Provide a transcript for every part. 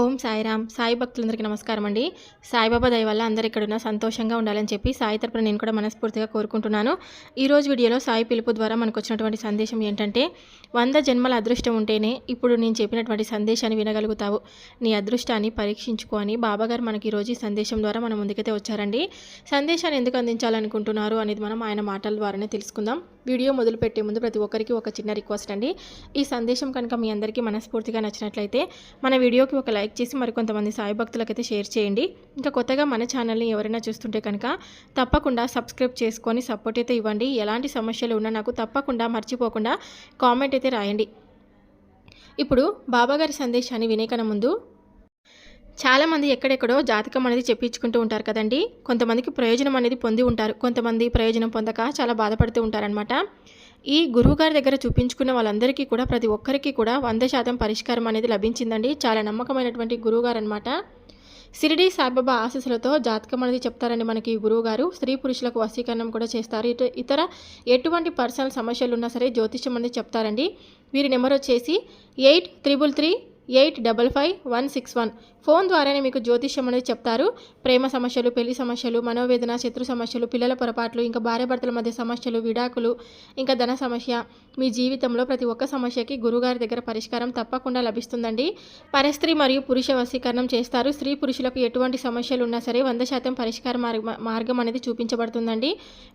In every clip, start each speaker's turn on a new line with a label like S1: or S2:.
S1: ఓం సాయిరామ్. సాయి భక్తులందరికీ నమస్కారం అండి. సాయిబాబా దయ వల్ల అందరు ఇక్కడున్న సంతోషంగా ఉండాలని చెప్పి సాయి తరపున నేను కూడా మనస్ఫూర్తిగా కోరుకుంటున్నాను. ఈరోజు వీడియోలో సాయి పిలుపు ద్వారా మనకు వచ్చినటువంటి సందేశం ఏంటంటే వంద జన్మల అదృష్టం ఉంటేనే ఇప్పుడు నేను చెప్పినటువంటి సందేశాన్ని వినగలుగుతావు. నీ అదృష్టాన్ని పరీక్షించుకో అని బాబాగారు మనకి ఈరోజు ఈ సందేశం ద్వారా మన ముందుకైతే వచ్చారండి. సందేశాన్ని ఎందుకు అందించాలనుకుంటున్నారు అనేది మనం ఆయన మాటల ద్వారానే తెలుసుకుందాం. వీడియో మొదలుపెట్టే ముందు ప్రతి ఒక్కరికి ఒక చిన్న రిక్వెస్ట్ అండి. ఈ సందేశం కనుక మీ అందరికీ మనస్ఫూర్తిగా నచ్చినట్లయితే మన వీడియోకి ఒక లైక్ చేసి మరికొంతమంది సాయి భక్తులకైతే షేర్ చేయండి. ఇంకా కొత్తగా మన ఛానల్ని ఎవరైనా చూస్తుంటే కనుక తప్పకుండా సబ్స్క్రైబ్ చేసుకొని సపోర్ట్ అయితే ఇవ్వండి. ఎలాంటి సమస్యలు ఉన్నా నాకు తప్పకుండా మర్చిపోకుండా కామెంట్ అయితే రాయండి. ఇప్పుడు బాబాగారి సందేశాన్ని వినేకన ముందు చాలామంది ఎక్కడెక్కడో జాతకం అనేది చెప్పించుకుంటూ ఉంటారు కదండి. కొంతమందికి ప్రయోజనం అనేది పొంది ఉంటారు. కొంతమంది ప్రయోజనం పొందక చాలా బాధపడుతూ ఉంటారనమాట ఈ గురువుగారి దగ్గర చూపించుకున్న వాళ్ళందరికీ కూడా ప్రతి ఒక్కరికి కూడా వంద శాతం పరిష్కారం అనేది లభించిందండి. చాలా నమ్మకమైనటువంటి గురువుగారు అనమాట సిరిడి సాయిబాబా ఆశీస్సులతో జాతకం అనేది చెప్తారండి మనకి ఈ గురువుగారు స్త్రీ పురుషులకు వశీకరణం కూడా చేస్తారు. ఇటు ఇతర ఎటువంటి పర్సనల్ సమస్యలు ఉన్నా సరే జ్యోతిష్యం అనేది చెప్తారండి. వీరి నెంబర్ వచ్చేసి eight triple three eight double five one six one. Phone ద్వారానే మీకు జ్యోతిష్యం అనేది చెప్తారు. ప్రేమ సమస్యలు పెళ్ళి సమస్యలు మనోవేదన శత్రు సమస్యలు పిల్లల పొరపాట్లు ఇంకా భార్యాభర్తల మధ్య సమస్యలు విడాకులు ఇంకా ధన సమస్య. మీ జీవితంలో ప్రతి ఒక్క సమస్యకి గురుగారి దగ్గర పరిష్కారం తప్పకుండా లభిస్తుందండి. పరస్త్రీ మరియు పురుష వశీకరణం చేస్తారు. స్త్రీ పురుషులకు ఎటువంటి సమస్యలు ఉన్నా సరే వంద శాతం పరిష్కార మార్గం అనేది చూపించబడుతుందండి.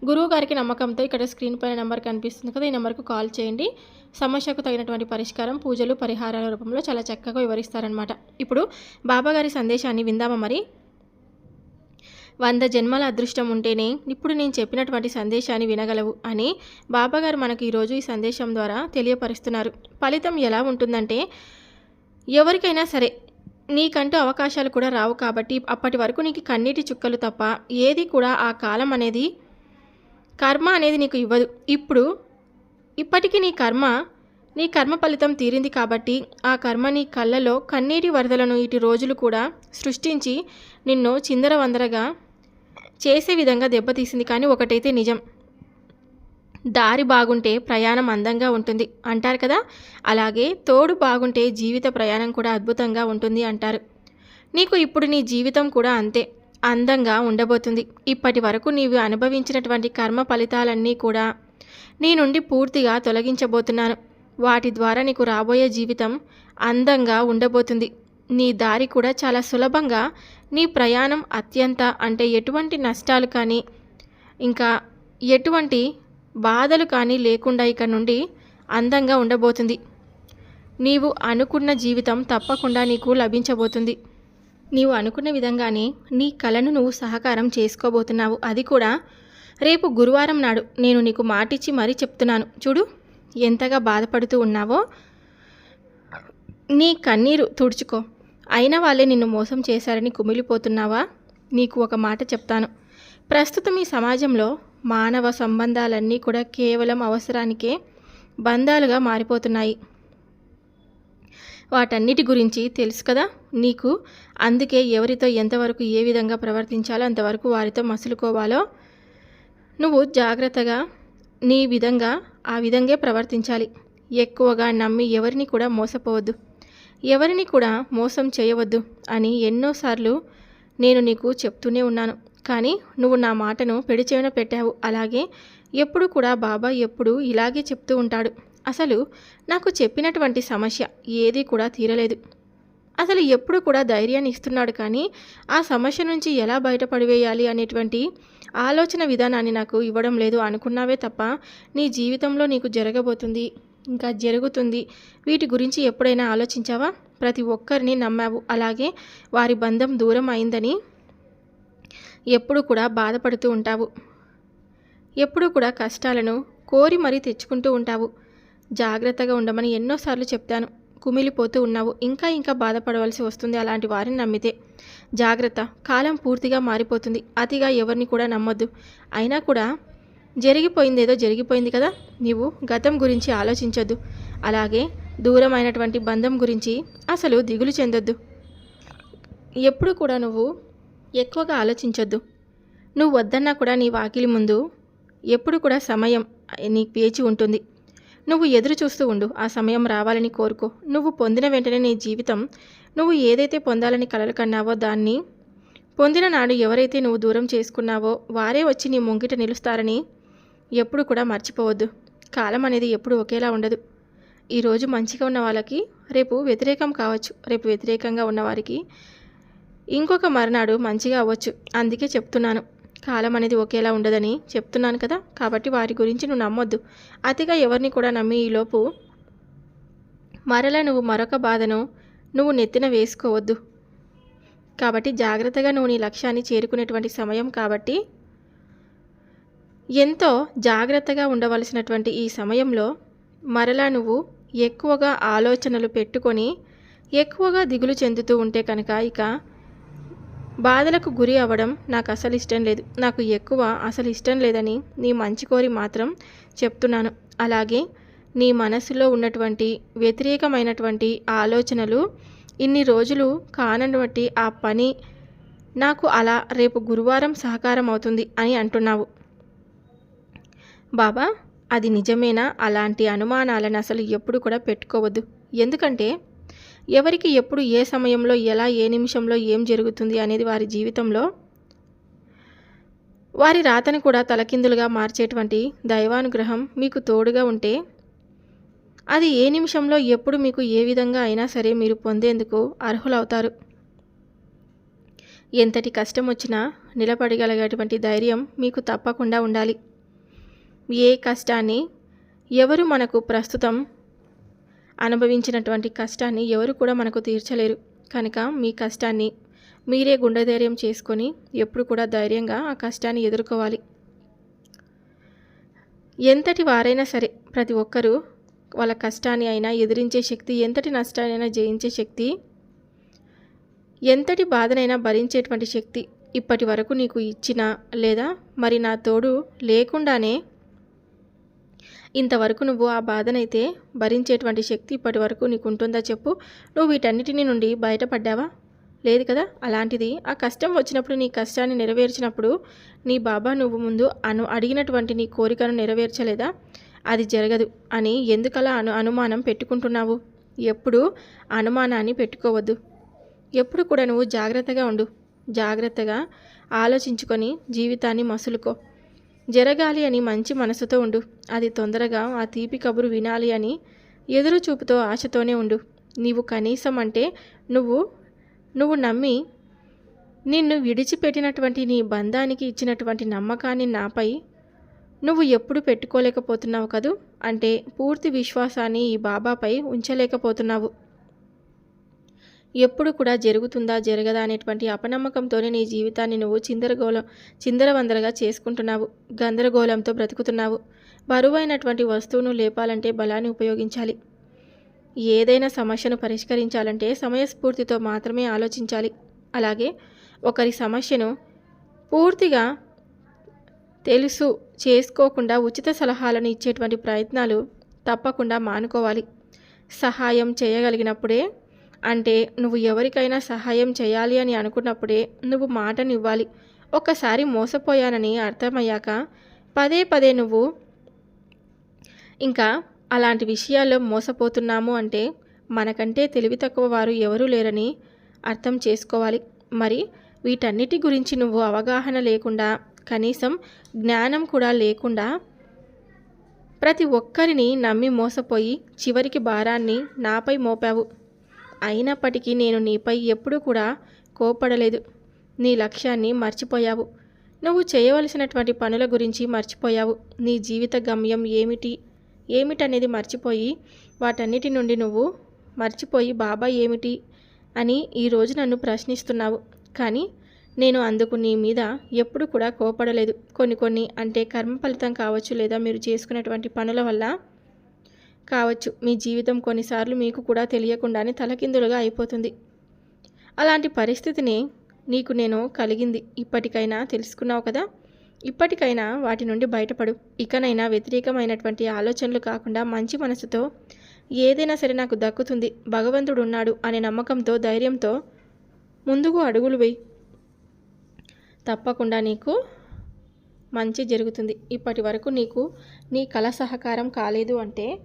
S1: గురువు గారికి నమ్మకంతో ఇక్కడ స్క్రీన్ పైన నెంబర్ కనిపిస్తుంది కదా ఈ నెంబర్కు కాల్ చేయండి. సమస్యకు తగినటువంటి పరిష్కారం పూజలు పరిహారాల రూపంలో చాలా చక్కగా వివరిస్తారనమాట ఇప్పుడు బాబాగారి సందేశాన్ని విందామా మరి? వంద జన్మల అదృష్టం ఉంటేనే ఇప్పుడు నేను చెప్పినటువంటి సందేశాన్ని వినగలవు అని బాబాగారు మనకు ఈరోజు ఈ సందేశం ద్వారా తెలియపరుస్తున్నారు. ఫలితం ఎలా ఉంటుందంటే ఎవరికైనా సరే నీకంటూ అవకాశాలు కూడా రావు కాబట్టి అప్పటి వరకు నీకు కన్నీటి చుక్కలు తప్ప ఏది కూడా ఆ కాలం అనేది కర్మ అనేది నీకు ఇవ్వదు. ఇప్పుడు ఇప్పటికీ నీ కర్మ నీ కర్మ ఫలితం తీరింది కాబట్టి ఆ కర్మ నీ కళ్ళలో కన్నీటి వరదలను ఇటు రోజులు కూడా సృష్టించి నిన్ను చిందరవందరగా చేసే విధంగా దెబ్బతీసింది. కానీ ఒకటైతే నిజం. దారి బాగుంటే ప్రయాణం అందంగా ఉంటుంది అంటారు కదా? అలాగే తోడు బాగుంటే జీవిత ప్రయాణం కూడా అద్భుతంగా ఉంటుంది అంటారు. నీకు ఇప్పుడు నీ జీవితం కూడా అంతే అందంగా ఉండబోతుంది. ఇప్పటి వరకు నీవు అనుభవించినటువంటి కర్మ ఫలితాలన్నీ కూడా నీ నుండి పూర్తిగా తొలగించబోతున్నాను. వాటి ద్వారా నీకు రాబోయే జీవితం అందంగా ఉండబోతుంది. నీ దారి కూడా చాలా సులభంగా నీ ప్రయాణం అత్యంత అంటే ఎటువంటి నష్టాలు కానీ ఇంకా ఎటువంటి బాధలు కానీ లేకుండా ఇక నుండి అందంగా ఉండబోతుంది. నీవు అనుకున్న జీవితం తప్పకుండా నీకు లభించబోతుంది. నీవు అనుకున్న విధంగానే నీ కలను నువ్వు సహకారం చేసుకోబోతున్నావు. అది కూడా రేపు గురువారం నాడు నేను నీకు మాటిచ్చి మరీ చెప్తున్నాను. చూడు. ఎంతగా బాధపడుతూ ఉన్నావో నీ కన్నీరు తుడుచుకో. అయిన వాళ్ళే నిన్ను మోసం చేశారని కుమిలిపోతున్నావా? నీకు ఒక మాట చెప్తాను. ప్రస్తుతం ఈ సమాజంలో మానవ సంబంధాలన్నీ కూడా కేవలం అవసరానికే బంధాలుగా మారిపోతున్నాయి. వాటన్నిటి గురించి తెలుసు కదా? నీకు అందుకే ఎవరితో ఎంతవరకు ఏ విధంగా ప్రవర్తించాలో అంతవరకు వారితో మసులుకోవాలో. నువ్వు జాగ్రత్తగా నీ విధంగా ఆ విధంగా ప్రవర్తించాలి. ఎక్కువగా నమ్మి ఎవరిని కూడా మోసపోవద్దు. ఎవరిని కూడా మోసం చేయవద్దు అని ఎన్నోసార్లు నేను నీకు చెప్తూనే ఉన్నాను. కానీ నువ్వు నా మాటను పెడిచేవిన పెట్టావు. అలాగే ఎప్పుడు కూడా బాబా ఎప్పుడు ఇలాగే చెప్తూ ఉంటాడు. అసలు నాకు చెప్పినటువంటి సమస్య ఏది కూడా తీరలేదు. అసలు ఎప్పుడు కూడా ధైర్యాన్ని ఇస్తున్నాడు కానీ ఆ సమస్య నుంచి ఎలా బయటపడివేయాలి అనేటువంటి ఆలోచన విధానాన్ని నాకు ఇవ్వడం లేదు అనుకున్నావే తప్ప నీ జీవితంలో నీకు జరగబోతుంది ఇంకా జరుగుతుంది. వీటి గురించి ఎప్పుడైనా ఆలోచించావా? ప్రతి ఒక్కరిని నమ్మావు. అలాగే వారి బంధం దూరం అయిందని ఎప్పుడు కూడా బాధపడుతూ ఉంటావు. ఎప్పుడు కూడా కష్టాలను కోరి మరీ తెచ్చుకుంటూ ఉంటావు. జాగ్రత్తగా ఉండమని ఎన్నోసార్లు చెప్తాను. కుమిలిపోతూ ఉన్నావు. ఇంకా ఇంకా బాధపడవలసి వస్తుంది అలాంటి వారిని నమ్మితే. జాగ్రత్త. కాలం పూర్తిగా మారిపోతుంది. అతిగా ఎవరిని కూడా నమ్మొద్దు. అయినా కూడా జరిగిపోయింది ఏదో జరిగిపోయింది కదా? నీవు గతం గురించి ఆలోచించొద్దు. అలాగే దూరమైనటువంటి బంధం గురించి అసలు దిగులు చెందొద్దు. ఎప్పుడు కూడా నువ్వు ఎక్కువగా ఆలోచించొద్దు. నువ్వు వద్దన్నా కూడా నీ వాకిలి ముందు ఎప్పుడు కూడా సమయం నీకు వేచి ఉంటుంది. నువ్వు ఎదురు చూస్తూ ఉండు. ఆ సమయం రావాలని కోరుకో. నువ్వు పొందిన వెంటనే నీ జీవితం నువ్వు ఏదైతే పొందాలని కలలు కన్నావో దాన్ని పొందిన నాడు ఎవరైతే నువ్వు దూరం చేసుకున్నావో వారే వచ్చి నీ ముంగిట నిలుస్తారని ఎప్పుడు కూడా మర్చిపోవద్దు. కాలం అనేది ఎప్పుడు ఒకేలా ఉండదు. ఈరోజు మంచిగా ఉన్న వాళ్ళకి రేపు వ్యతిరేకం కావచ్చు. రేపు వ్యతిరేకంగా ఉన్నవారికి ఇంకొక మరునాడు మంచిగా అవ్వచ్చు. అందుకే చెప్తున్నాను. కాలం అనేది ఒకేలా ఉండదని చెప్తున్నాను కదా. కాబట్టి వారి గురించి నువ్వు నమ్మొద్దు. అతిగా ఎవరిని కూడా నమ్మి ఈలోపు మరలా నువ్వు మరొక బాధను నువ్వు నెత్తిన వేసుకోవద్దు. కాబట్టి జాగ్రత్తగా నువ్వు నీ లక్ష్యాన్ని చేరుకునేటువంటి సమయం కాబట్టి ఎంతో జాగ్రత్తగా ఉండవలసినటువంటి ఈ సమయంలో మరలా నువ్వు ఎక్కువగా ఆలోచనలు పెట్టుకొని ఎక్కువగా దిగులు చెందుతూ ఉంటే కనుక ఇక బాధలకు గురి అవ్వడం నాకు అసలు ఇష్టం లేదు. నాకు ఎక్కువ అసలు ఇష్టం లేదని నీ మంచి కోరి మాత్రం చెప్తున్నాను. అలాగే నీ మనసులో ఉన్నటువంటి వ్యతిరేకమైనటువంటి ఆలోచనలు ఇన్ని రోజులు కానటువంటి ఆ పని నాకు అలా రేపు గురువారం సహకారం అవుతుంది అని అంటున్నావు. బాబా అది నిజమేనా? అలాంటి అనుమానాలను అసలు ఎప్పుడు కూడా పెట్టుకోవద్దు. ఎందుకంటే ఎవరికి ఎప్పుడు ఏ సమయంలో ఎలా ఏ నిమిషంలో ఏం జరుగుతుంది అనేది వారి జీవితంలో వారి రాతని కూడా తలకిందులుగా మార్చేటువంటి దైవానుగ్రహం మీకు తోడుగా ఉంటే అది ఏ నిమిషంలో ఎప్పుడు మీకు ఏ విధంగా అయినా సరే మీరు పొందేందుకు అర్హులవుతారు. ఎంతటి కష్టం వచ్చినా నిలబడగలిగేటువంటి ధైర్యం మీకు తప్పకుండా ఉండాలి. ఏ కష్టాన్ని ఎవరు మనకు ప్రస్తుతం అనుభవించినటువంటి కష్టాన్ని ఎవరు కూడా మనకు తీర్చలేరు. కనుక మీ కష్టాన్ని మీరే గుండె ధైర్యం చేసుకొని ఎప్పుడు కూడా ధైర్యంగా ఆ కష్టాన్ని ఎదుర్కోవాలి. ఎంతటి వారైనా సరే ప్రతి ఒక్కరూ వాళ్ళ కష్టాన్ని అయినా ఎదిరించే శక్తి ఎంతటి నష్టాన్నైనా జయించే శక్తి ఎంతటి బాధనైనా భరించేటువంటి శక్తి ఇప్పటి వరకు నీకు ఇచ్చిన లేదా మరి నా తోడు లేకుండానే ఇంతవరకు నువ్వు ఆ బాధనైతే భరించేటువంటి శక్తి ఇప్పటి వరకు నీకు ఉంటుందా చెప్పు. నువ్వు వీటన్నిటిని నుండి బయటపడ్డావా? లేదు కదా? అలాంటిది ఆ కష్టం వచ్చినప్పుడు నీ కష్టాన్ని నెరవేర్చినప్పుడు నీ బాబా నువ్వు ముందు అను అడిగినటువంటి నీ కోరికను నెరవేర్చలేదా? అది జరగదు అని ఎందుకలా అను అనుమానం పెట్టుకుంటున్నావు? ఎప్పుడు అనుమానాన్ని పెట్టుకోవద్దు. ఎప్పుడు కూడా నువ్వు జాగ్రత్తగా ఉండు. జాగ్రత్తగా ఆలోచించుకొని జీవితాన్ని మసులుకో. జరగాలి అని మంచి మనసుతో ఉండు. అది తొందరగా ఆ తీపి కబురు వినాలి అని ఎదురు చూపుతో ఆశతోనే ఉండు. నీవు కనీసం అంటే నువ్వు నువ్వు నమ్మి నిన్ను విడిచిపెట్టినటువంటి నీ బంధానికి ఇచ్చినటువంటి నమ్మకాన్ని నాపై నువ్వు ఎప్పుడు పెట్టుకోలేకపోతున్నావు కదూ? అంటే పూర్తి విశ్వాసాన్ని ఈ బాబాపై ఉంచలేకపోతున్నావు. ఎప్పుడు కూడా జరుగుతుందా జరగదా అనేటువంటి అపనమ్మకంతోనే నీ జీవితాన్ని నువ్వు చిందరగోళం చిందరవందరగా చేసుకుంటున్నావు గందరగోళంతో బ్రతుకుతున్నావు. బరువైనటువంటి వస్తువును లేపాలంటే బలాన్ని ఉపయోగించాలి. ఏదైనా సమస్యను పరిష్కరించాలంటే సమయస్ఫూర్తితో మాత్రమే ఆలోచించాలి. అలాగే ఒకరి సమస్యను పూర్తిగా తెలుసు చేసుకోకుండా ఉచిత సలహాలను ఇచ్చేటువంటి ప్రయత్నాలు తప్పకుండా మానుకోవాలి. సహాయం చేయగలిగినప్పుడే అంటే నువ్వు ఎవరికైనా సహాయం చేయాలి అని అనుకున్నప్పుడే నువ్వు మాటనివ్వాలి. ఒకసారి మోసపోయానని అర్థమయ్యాక పదే పదే నువ్వు ఇంకా అలాంటి విషయాల్లో మోసపోతున్నాము అంటే మనకంటే తెలివి తక్కువ వారు ఎవరూ లేరని అర్థం చేసుకోవాలి. మరి వీటన్నిటి గురించి నువ్వు అవగాహన లేకుండా కనీసం జ్ఞానం కూడా లేకుండా ప్రతి ఒక్కరిని నమ్మి మోసపోయి చివరికి భారాన్ని నాపై మోపావు. అయినప్పటికీ నేను నీపై ఎప్పుడూ కూడా కోపడలేదు నీ లక్ష్యాన్ని మర్చిపోయావు. నువ్వు చేయవలసినటువంటి పనుల గురించి మర్చిపోయావు. నీ జీవిత గమ్యం ఏమిటి? ఏమిటనేది మర్చిపోయి వాటన్నిటి నుండి నువ్వు మర్చిపోయి బాబా ఏమిటి? అని ఈరోజు నన్ను ప్రశ్నిస్తున్నావు. కానీ నేను అందుకు నీ మీద ఎప్పుడు కూడా కోపడలేదు కొన్ని కొన్ని అంటే కర్మ ఫలితం కావచ్చు లేదా మీరు చేసుకున్నటువంటి పనుల వల్ల కావచ్చు. మీ జీవితం కొన్నిసార్లు మీకు కూడా తెలియకుండానే తలకిందులుగా అయిపోతుంది. అలాంటి పరిస్థితిని నీకు నేను కలిగింది. ఇప్పటికైనా తెలుసుకున్నావు కదా? ఇప్పటికైనా వాటి నుండి బయటపడు. ఇకనైనా వ్యతిరేకమైనటువంటి ఆలోచనలు కాకుండా మంచి మనసుతో ఏదైనా సరే నాకు దక్కుతుంది. భగవంతుడు ఉన్నాడు అనే నమ్మకంతో ధైర్యంతో ముందుకు అడుగులు వేయి. తప్పకుండా నీకు మంచి జరుగుతుంది. ఇప్పటి వరకు నీకు నీ కళ సహకారం కాలేదు అంటే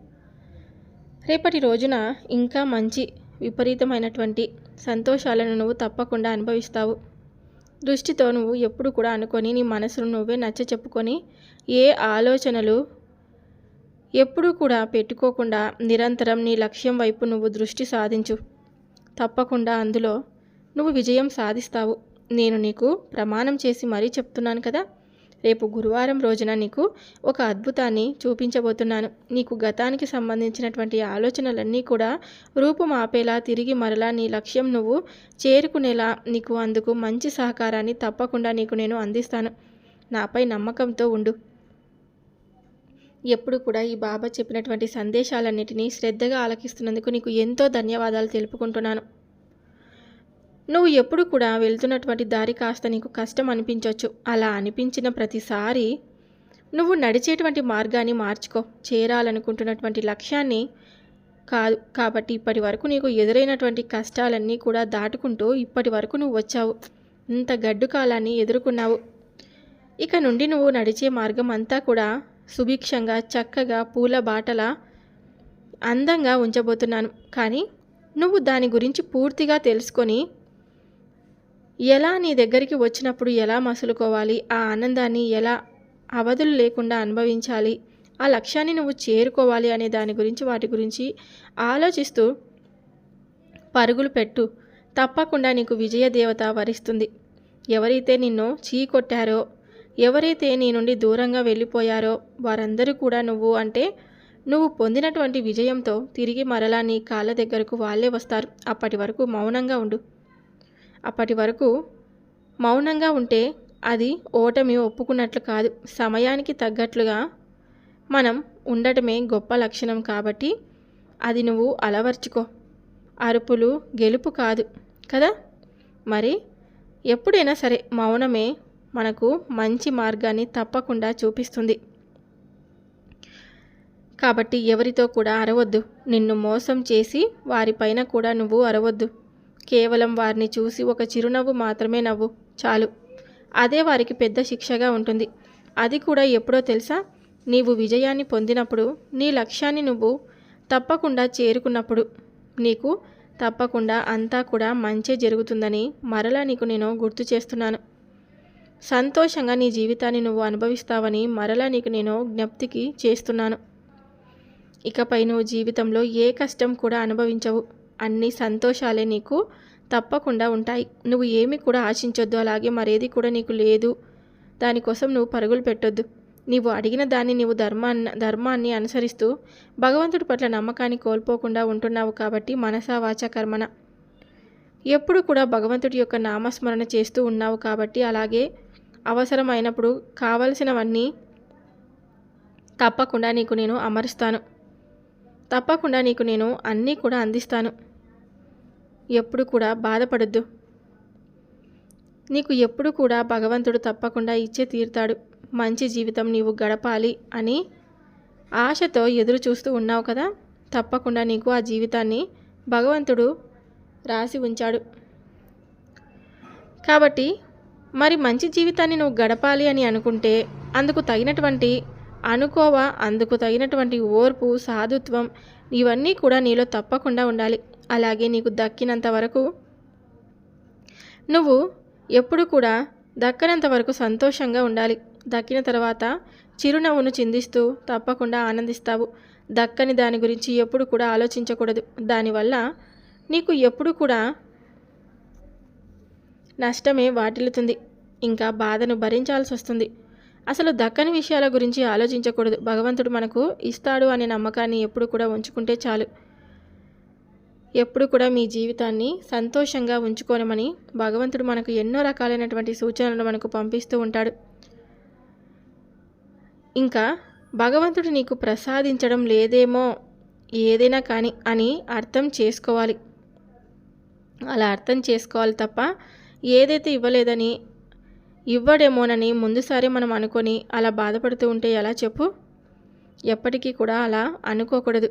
S1: రేపటి రోజున ఇంకా మంచి విపరీతమైనటువంటి సంతోషాలను నువ్వు తప్పకుండా అనుభవిస్తావు. దృష్టితో నువ్వు ఎప్పుడు కూడా అనుకొని నీ మనసును నువ్వే నచ్చ చెప్పుకొని ఏ ఆలోచనలు ఎప్పుడూ కూడా పెట్టుకోకుండా నిరంతరం నీ లక్ష్యం వైపు నువ్వు దృష్టి సాధించు. తప్పకుండా అందులో నువ్వు విజయం సాధిస్తావు. నేను నీకు ప్రమాణం చేసి మరీ చెప్తున్నాను కదా. రేపు గురువారం రోజున నీకు ఒక అద్భుతాన్ని చూపించబోతున్నాను. నీకు గతానికి సంబంధించినటువంటి ఆలోచనలన్నీ కూడా రూపుమాపేలా తిరిగి మరలా నీ లక్ష్యం నువ్వు చేరుకునేలా నీకు అందుకు మంచి సహకారాన్ని తప్పకుండా నీకు నేను అందిస్తాను. నాపై నమ్మకంతో ఉండు. ఎప్పుడు కూడా ఈ బాబా చెప్పినటువంటి సందేశాలన్నిటినీ శ్రద్ధగా ఆలకిస్తున్నందుకు నీకు ఎంతో ధన్యవాదాలు తెలుపుకుంటున్నాను. నువ్వు ఎప్పుడు కూడా వెళ్తున్నటువంటి దారి కాస్త నీకు కష్టం అనిపించవచ్చు అలా అనిపించిన ప్రతిసారి నువ్వు నడిచేటువంటి మార్గాన్ని మార్చుకో. చేరాలనుకుంటున్నటువంటి లక్ష్యాన్ని కాదు. కాబట్టి ఇప్పటి వరకు నీకు ఎదురైనటువంటి కష్టాలన్నీ కూడా దాటుకుంటూ ఇప్పటి వరకు నువ్వు వచ్చావు. ఇంత గడ్డు కాలాన్ని ఎదుర్కొన్నావు. ఇక నుండి నువ్వు నడిచే మార్గం అంతా కూడా సుభిక్షంగా చక్కగా పూల బాటల అందంగా ఉంచబోతున్నాను. కానీ నువ్వు దాని గురించి పూర్తిగా తెలుసుకొని ఎలా నీ దగ్గరికి వచ్చినప్పుడు ఎలా మసులుకోవాలి? ఆ ఆనందాన్ని ఎలా అవధులు లేకుండా అనుభవించాలి? ఆ లక్ష్యాన్ని నువ్వు చేరుకోవాలి అనే దాని గురించి వాటి గురించి ఆలోచిస్తూ పరుగులు పెట్టు. తప్పకుండా నీకు విజయ దేవత వరిస్తుంది. ఎవరైతే నిన్ను చీకొట్టారో ఎవరైతే నీ నుండి దూరంగా వెళ్ళిపోయారో వారందరూ కూడా నువ్వు అంటే నువ్వు పొందినటువంటి విజయంతో తిరిగి మరలా నీ కాళ్ళ దగ్గరకు వాళ్ళే వస్తారు. అప్పటి వరకు మౌనంగా ఉండు. అప్పటి వరకు మౌనంగా ఉంటే అది ఓటమి ఒప్పుకున్నట్లు కాదు. సమయానికి తగ్గట్లుగా మనం ఉండటమే గొప్ప లక్షణం కాబట్టి అది నువ్వు అలవర్చుకో. అరుపులు గెలుపు కాదు కదా? మరి ఎప్పుడైనా సరే మౌనమే మనకు మంచి మార్గాన్ని తప్పకుండా చూపిస్తుంది. కాబట్టి ఎవరితో కూడా అరవద్దు. నిన్ను మోసం చేసి వారిపైన కూడా నువ్వు అరవద్దు. కేవలం వారిని చూసి ఒక చిరునవ్వు మాత్రమే నవ్వు చాలు. అదే వారికి పెద్ద శిక్షగా ఉంటుంది. అది కూడా ఎప్పుడో తెలుసా? నీవు విజయాన్ని పొందినప్పుడు నీ లక్ష్యాన్ని నువ్వు తప్పకుండా చేరుకున్నప్పుడు. నీకు తప్పకుండా అంతా కూడా మంచే జరుగుతుందని మరలా నీకు నేను గుర్తు చేస్తున్నాను. సంతోషంగా నీ జీవితాన్ని నువ్వు అనుభవిస్తావని మరలా నీకు నేను జ్ఞప్తికి చేస్తున్నాను. ఇకపై నువ్వు జీవితంలో ఏ కష్టం కూడా అనుభవించవు. అన్ని సంతోషాలే నీకు తప్పకుండా ఉంటాయి. నువ్వు ఏమి కూడా ఆశించొద్దు అలాగే మరేది కూడా నీకు లేదు. దానికోసం నువ్వు పరుగులు పెట్టొద్దు. నీవు అడిగిన దాన్ని నీవు ధర్మాన్ని ధర్మాన్ని అనుసరిస్తూ భగవంతుడి పట్ల నమ్మకాన్ని కోల్పోకుండా ఉంటున్నావు కాబట్టి మనసా వాచ కర్మన. ఎప్పుడు కూడా భగవంతుడి యొక్క నామస్మరణ చేస్తూ ఉన్నావు కాబట్టి అలాగే అవసరమైనప్పుడు కావలసినవన్నీ తప్పకుండా నీకు నేను అమరుస్తాను. తప్పకుండా నీకు నేను అన్నీ కూడా అందిస్తాను. ఎప్పుడు కూడా బాధపడద్దు. నీకు ఎప్పుడు కూడా భగవంతుడు తప్పకుండా ఇచ్చే తీరుతాడు. మంచి జీవితం నీవు గడపాలి అని ఆశతో ఎదురు చూస్తూ ఉన్నావు కదా? తప్పకుండా నీకు ఆ జీవితాన్ని భగవంతుడు రాసి ఉంచాడు. కాబట్టి మరి మంచి జీవితాన్ని నువ్వు గడపాలి అని అనుకుంటే అందుకు తగినటువంటి అనుకోవ అందుకు తగినటువంటి ఓర్పు సాధుత్వం ఇవన్నీ కూడా నీలో తప్పకుండా ఉండాలి. అలాగే నీకు దక్కినంత వరకు నువ్వు ఎప్పుడు కూడా దక్కనంత వరకు సంతోషంగా ఉండాలి. దక్కిన తర్వాత చిరునవ్వును చిందిస్తూ తప్పకుండా ఆనందిస్తావు. దక్కని దాని గురించి ఎప్పుడు కూడా ఆలోచించకూడదు. దానివల్ల నీకు ఎప్పుడు కూడా నష్టమే వాటిల్లుతుంది. ఇంకా బాధను భరించాల్సి వస్తుంది. అసలు దక్కని విషయాల గురించి ఆలోచించకూడదు. భగవంతుడు మనకు ఇస్తాడు అనే నమ్మకాన్ని ఎప్పుడు కూడా ఉంచుకుంటే చాలు. ఎప్పుడు కూడా మీ జీవితాన్ని సంతోషంగా ఉంచుకోనమని భగవంతుడు మనకు ఎన్నో రకాలైనటువంటి సూచనలు మనకు పంపిస్తూ ఉంటాడు. ఇంకా భగవంతుడు నీకు ప్రసాదించడం లేదేమో ఏదైనా కానీ అని అర్థం చేసుకోవాలి. అలా అర్థం చేసుకోవాలి తప్ప ఏదైతే ఇవ్వలేదని ఇవ్వడేమోనని ముందుసారి మనం అనుకొని అలా బాధపడుతూ ఉంటే ఎలా చెప్పు? ఎప్పటికీ కూడా అలా అనుకోకూడదు.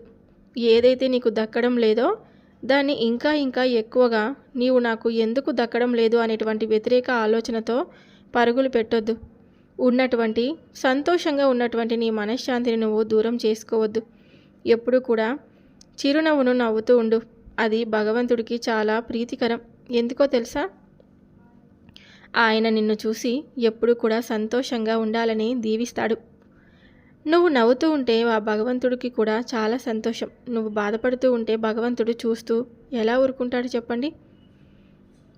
S1: ఏదైతే నీకు దక్కడం లేదో దాన్ని ఇంకా ఇంకా ఎక్కువగా నీవు నాకు ఎందుకు దక్కడం లేదు అనేటువంటి వ్యతిరేక ఆలోచనతో పరుగులు పెట్టొద్దు. ఉన్నటువంటి సంతోషంగా ఉన్నటువంటి నీ మనశ్శాంతిని నువ్వు దూరం చేసుకోవద్దు. ఎప్పుడు కూడా చిరునవ్వును నవ్వుతూ ఉండు. అది భగవంతుడికి చాలా ప్రీతికరం. ఎందుకో తెలుసా? ఆయన నిన్ను చూసి ఎప్పుడు కూడా సంతోషంగా ఉండాలని దీవిస్తాడు. నువ్వు నవ్వుతూ ఉంటే ఆ భగవంతుడికి కూడా చాలా సంతోషం. నువ్వు బాధపడుతూ ఉంటే భగవంతుడు చూస్తూ ఎలా ఊరుకుంటాడు చెప్పండి?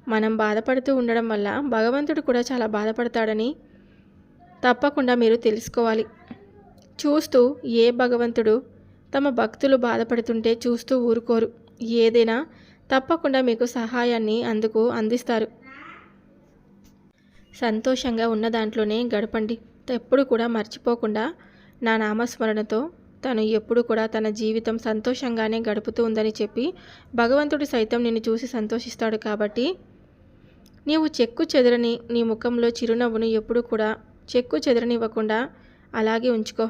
S1: మనం బాధపడుతూ ఉండడం వల్ల భగవంతుడు కూడా చాలా బాధపడతాడని తప్పకుండా మీరు తెలుసుకోవాలి. చూస్తూ ఏ భగవంతుడు తమ భక్తులు బాధపడుతుంటే చూస్తూ ఊరుకోరు. ఏదైనా తప్పకుండా మీకు సహాయాన్ని అందుకు అందిస్తారు. సంతోషంగా ఉన్న దాంట్లోనే గడపండి. ఎప్పుడు కూడా మర్చిపోకుండా నా నామస్మరణతో తను ఎప్పుడు కూడా తన జీవితం సంతోషంగానే గడుపుతూ ఉందని చెప్పి భగవంతుడు సైతం నిన్ను చూసి సంతోషిస్తాడు కాబట్టి నీవు చెక్కు చెదరని నీ ముఖంలో చిరునవ్వును ఎప్పుడు కూడా చెక్కు చెదరనివ్వకుండా అలాగే ఉంచుకో.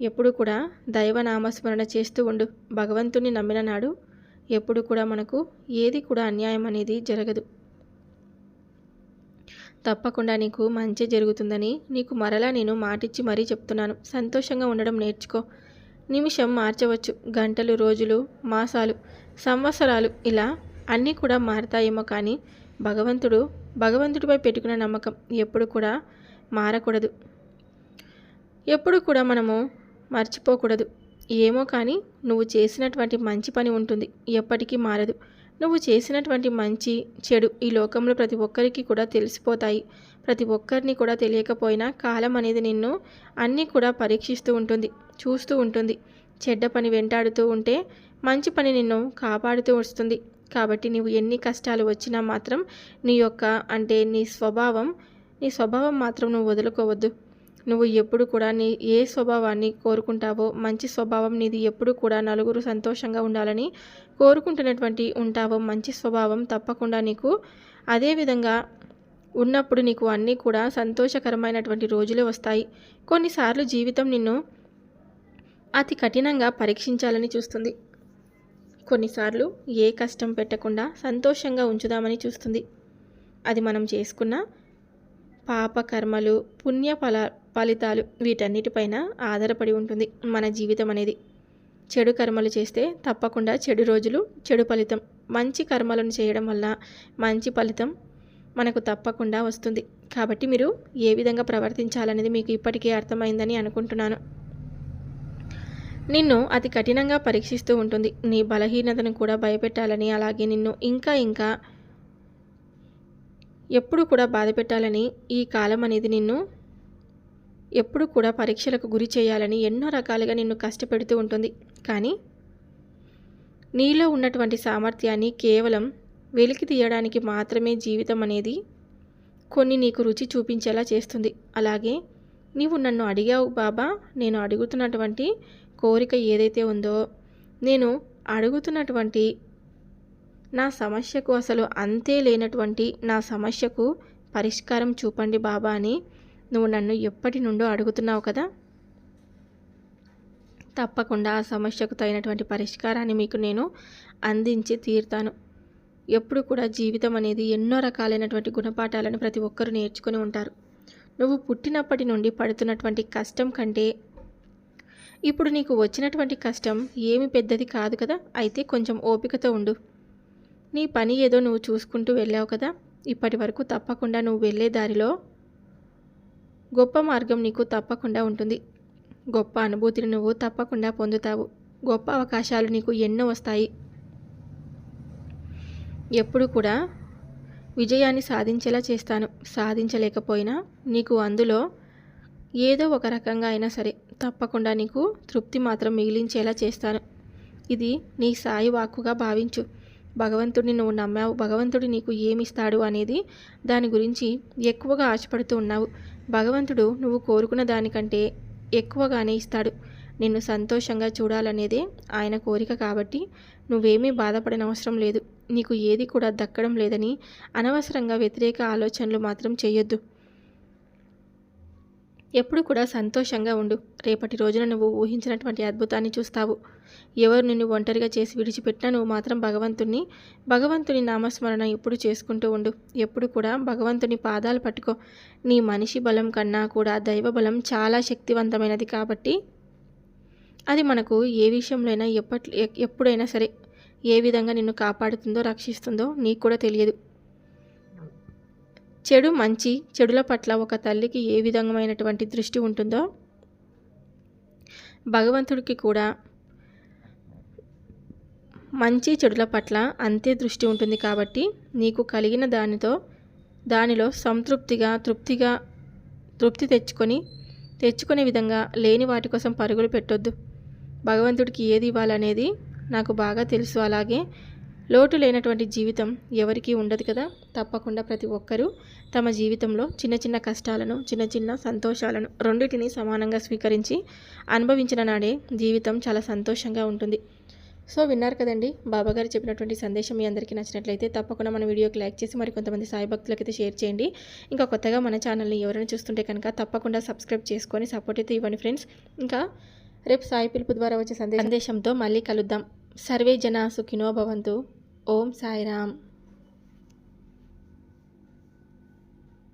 S1: ఎప్పుడు కూడా దైవనామస్మరణ చేస్తూ ఉండు. భగవంతుని నమ్మిన నాడు ఎప్పుడు కూడా మనకు ఏది కూడా అన్యాయం అనేది జరగదు. తప్పకుండా నీకు మంచి జరుగుతుందని నీకు మరలా నేను మాటిచ్చి మరీ చెప్తున్నాను. సంతోషంగా ఉండడం నేర్చుకో. నిమిషం మార్చవచ్చు. గంటలు రోజులు మాసాలు సంవత్సరాలు ఇలా అన్నీ కూడా మారతాయేమో కానీ భగవంతుడు భగవంతుడిపై పెట్టుకున్న నమ్మకం ఎప్పుడు కూడా మారకూడదు. ఎప్పుడు కూడా మనము మర్చిపోకూడదు. ఏమో కానీ నువ్వు చేసినటువంటి మంచి పని ఉంటుంది. ఎప్పటికీ మారదు. నువ్వు చేసినటువంటి మంచి చెడు ఈ లోకంలో ప్రతి ఒక్కరికి కూడా తెలిసిపోతాయి. ప్రతి ఒక్కరిని కూడా తెలియకపోయినా కాలం అనేది నిన్ను అన్నీ కూడా పరీక్షిస్తూ ఉంటుంది చూస్తూ ఉంటుంది. చెడ్డ పని వెంటాడుతూ ఉంటే మంచి పని నిన్ను కాపాడుతూ వస్తుంది. కాబట్టి నువ్వు ఎన్ని కష్టాలు వచ్చినా మాత్రం నీ యొక్క అంటే నీ స్వభావం నీ స్వభావం మాత్రం నువ్వు వదులుకోవద్దు. నువ్వు ఎప్పుడు కూడా నీ ఏ స్వభావాన్ని కోరుకుంటావో మంచి స్వభావం నీది ఎప్పుడు కూడా నలుగురు సంతోషంగా ఉండాలని కోరుకుంటున్నటువంటి ఉంటావో మంచి స్వభావం తప్పకుండా నీకు. అదేవిధంగా ఉన్నప్పుడు నీకు అన్నీ కూడా సంతోషకరమైనటువంటి రోజులే వస్తాయి. కొన్నిసార్లు జీవితం నిన్ను అతి కఠినంగా పరీక్షించాలని చూస్తుంది. కొన్నిసార్లు ఏ కష్టం పెట్టకుండా సంతోషంగా ఉంచుదామని చూస్తుంది. అది మనం చేసుకున్న పాప కర్మలు పుణ్య ఫల ఫలితాలు వీటన్నిటిపైన ఆధారపడి ఉంటుంది మన జీవితం అనేది. చెడు కర్మలు చేస్తే తప్పకుండా చెడు రోజులు చెడు ఫలితం. మంచి కర్మలను చేయడం వల్ల మంచి ఫలితం మనకు తప్పకుండా వస్తుంది. కాబట్టి మీరు ఏ విధంగా ప్రవర్తించాలనేది మీకు ఇప్పటికే అర్థమైందని అనుకుంటున్నాను. నిన్ను అతి కఠినంగా పరీక్షిస్తూ ఉంటుంది. నీ బలహీనతను కూడా భయపెట్టాలని అలాగే నిన్ను ఇంకా ఇంకా ఎప్పుడు కూడా బాధ పెట్టాలని ఈ కాలం అనేది నిన్ను ఎప్పుడు కూడా పరీక్షలకు గురి చేయాలని ఎన్నో రకాలుగా నిన్ను కష్టపెడుతూ ఉంటుంది. కానీ నీలో ఉన్నటువంటి సామర్థ్యాన్ని కేవలం వెలికి తీయడానికి మాత్రమే జీవితం అనేది కొన్ని నీకు రుచి చూపించేలా చేస్తుంది. అలాగే నీవు నన్ను అడిగావు బాబా నేను అడుగుతున్నటువంటి కోరిక ఏదైతే ఉందో నేను అడుగుతున్నటువంటి నా సమస్యకు అసలు అంతే లేనటువంటి నా సమస్యకు పరిష్కారం చూపండి బాబా అని నువ్వు నన్ను ఎప్పటి నుండో అడుగుతున్నావు కదా? తప్పకుండా ఆ సమస్యకు తగినటువంటి పరిష్కారాన్ని మీకు నేను అందించి తీరుతాను. ఎప్పుడు కూడా జీవితం అనేది ఎన్నో రకాలైనటువంటి గుణపాఠాలను ప్రతి ఒక్కరూ నేర్చుకుని ఉంటారు. నువ్వు పుట్టినప్పటి నుండి పడుతున్నటువంటి కష్టం కంటే ఇప్పుడు నీకు వచ్చినటువంటి కష్టం ఏమి పెద్దది కాదు కదా? అయితే కొంచెం ఓపికతో ఉండు. నీ పని ఏదో నువ్వు చూసుకుంటూ వెళ్ళావు కదా? ఇప్పటి వరకు తప్పకుండా నువ్వు వెళ్ళే దారిలో గొప్ప మార్గం నీకు తప్పకుండా ఉంటుంది. గొప్ప అనుభూతిని నువ్వు తప్పకుండా పొందుతావు. గొప్ప అవకాశాలు నీకు ఎన్నో వస్తాయి. ఎప్పుడు కూడా విజయాన్ని సాధించేలా చేస్తాను. సాధించలేకపోయినా నీకు అందులో ఏదో ఒక రకంగా అయినా సరే తప్పకుండా నీకు తృప్తి మాత్రం మిగిలించేలా చేస్తాను. ఇది నీ సాయి వాక్కుగా భావించు. భగవంతుడిని నువ్వు నమ్మావు. భగవంతుడు నీకు ఏమిస్తాడు అనేది దాని గురించి ఎక్కువగా ఆశపడుతూ ఉన్నావు. భగవంతుడు నువ్వు కోరుకున్న దానికంటే ఎక్కువగానే ఇస్తాడు. నిన్ను సంతోషంగా చూడాలనేదే ఆయన కోరిక కాబట్టి నువ్వేమీ బాధపడిన అవసరం లేదు. నీకు ఏది కూడా దక్కడం లేదని అనవసరంగా వ్యతిరేక ఆలోచనలు మాత్రం చేయొద్దు. ఎప్పుడు కూడా సంతోషంగా ఉండు. రేపటి రోజున నువ్వు ఊహించినటువంటి అద్భుతాన్ని చూస్తావు. ఎవరు నిన్ను ఒంటరిగా చేసి విడిచిపెట్టినా నువ్వు మాత్రం భగవంతుని భగవంతుని నామస్మరణ ఎప్పుడు చేసుకుంటూ ఉండు. ఎప్పుడు కూడా భగవంతుని పాదాలు పట్టుకో. నీ మనిషి బలం కన్నా కూడా దైవ బలం చాలా శక్తివంతమైనది కాబట్టి అది మనకు ఏ విషయంలో అయినా ఎప్పటి ఎప్పుడైనా సరే ఏ విధంగా నిన్ను కాపాడుతుందో రక్షిస్తుందో నీకు కూడా తెలియదు. చెడు మంచి చెడుల పట్ల ఒక తల్లికి ఏ విధమైనటువంటి దృష్టి ఉంటుందో భగవంతుడికి కూడా మంచి చెడుల పట్ల అంతే దృష్టి ఉంటుంది కాబట్టి నీకు కలిగిన దానితో దానిలో సంతృప్తిగా తృప్తిగా తృప్తి తెచ్చుకొని తెచ్చుకునే విధంగా లేని వాటి కోసం పరుగులు పెట్టొద్దు. భగవంతుడికి ఏది ఇవ్వాలనేది నాకు బాగా తెలుసు. అలాగే లోటు లేనటువంటి జీవితం ఎవరికీ ఉండదు కదా? తప్పకుండా ప్రతి ఒక్కరూ తమ జీవితంలో చిన్న చిన్న కష్టాలను చిన్న చిన్న సంతోషాలను రెండింటిని సమానంగా స్వీకరించి అనుభవించిన నాడే జీవితం చాలా సంతోషంగా ఉంటుంది. సో విన్నారు కదండి? బాబాగారు చెప్పినటువంటి సందేశం మీ అందరికీ నచ్చినట్లయితే తప్పకుండా మన వీడియోకి లైక్ చేసి మరి కొంతమంది సాయి భక్తులకి షేర్ చేయండి. ఇంకా కొత్తగా మన ఛానల్ని ఎవరైనా చూస్తుంటే కనుక తప్పకుండా సబ్స్క్రైబ్ చేసుకొని సపోర్ట్ అయితే ఇవ్వండి ఫ్రెండ్స్. ఇంకా రేపు సాయి పిలుపు ద్వారా వచ్చే సందేశంతో మళ్ళీ కలుద్దాం. సర్వే జన సుఖినో భవంతు. ఓం సాయిరామ్.